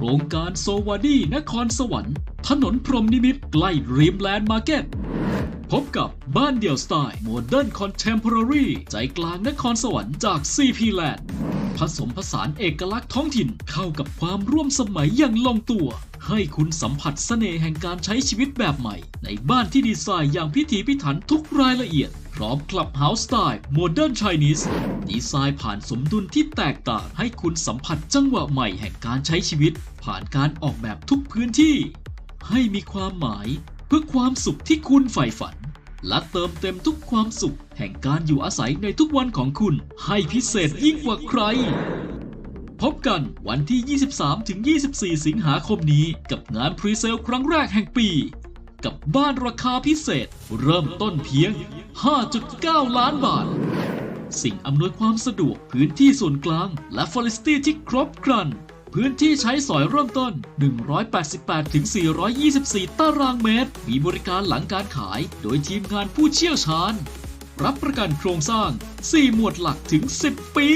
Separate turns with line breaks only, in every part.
โครงการโซวาดีนครสวรรค์ ถนนพรมนิมิตใกล้รีมแลนด์มาร์เก็ต พบกับบ้านเดี่ยวสไตล์โมเดิร์นคอนเทมพอร์รีใจกลางนครสวรรค์จาก CP Land ผสมผสานเอกลักษณ์ท้องถิ่นเข้ากับความร่วมสมัยอย่างลงตัว ให้คุณสัมผัสเสน่ห์แห่งการใช้ชีวิตแบบใหม่ ในบ้านที่ดีไซน์อย่างพิถีพิถันทุกรายละเอียด พร้อมคลับเฮาส์สไตล์โมเดิร์นไชนีสดีไซน์ผ่านสมดุลที่แตกต่างให้คุณสัมผัสจังหวะใหม่แห่งการใช้ชีวิต ผ่านการออกแบบทุกพื้นที่ ให้มีความหมายเพื่อความสุขที่คุณใฝ่ฝัน และเติมเต็มทุกความสุข แห่งการอยู่อาศัยในทุกวันของคุณ ให้พิเศษยิ่งกว่าใคร พบกันวันที่ 23-24 สิงหาคมนี้กับงานพรีเซลครั้งแรกแห่งปี กับบ้านราคาพิเศษ เริ่มต้นเพียง 5.9 ล้านบาท สิ่งอำนวยความสะดวกพื้นที่ส่วนกลาง และฟอริสตี้ที่ครบครัน พื้นที่ใช้สอยเริ่มต้น 188ถึง424 ตารางเมตร มีบริการหลังการขาย โดยทีมงานผู้เชี่ยวชาญ รับประกันโครงสร้าง 4 หมวดหลักถึง 10 ปี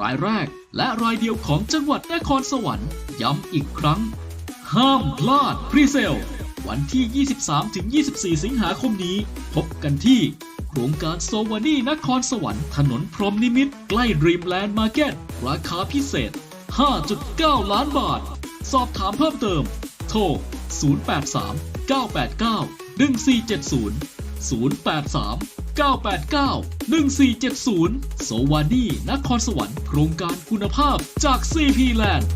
รายแรกและรายเดียวของจังหวัดนครสวรรค์ ย้ำอีกครั้ง ห้ามพลาดพรีเซล วันที่ 23-24 สิงหาคมนี้ พบกันที่โครงการโซวานีนครสวรรค์ถนนพรหมนิมิต ใกล้ดรีมแลนด์มาร์เก็ตราคาพิเศษ 5.9 ล้านบาท สอบถามเพิ่มเติม โทร 083 989 1470 083 989 1470 โซวานีนครสวรรค์โครงการคุณภาพจาก CP Land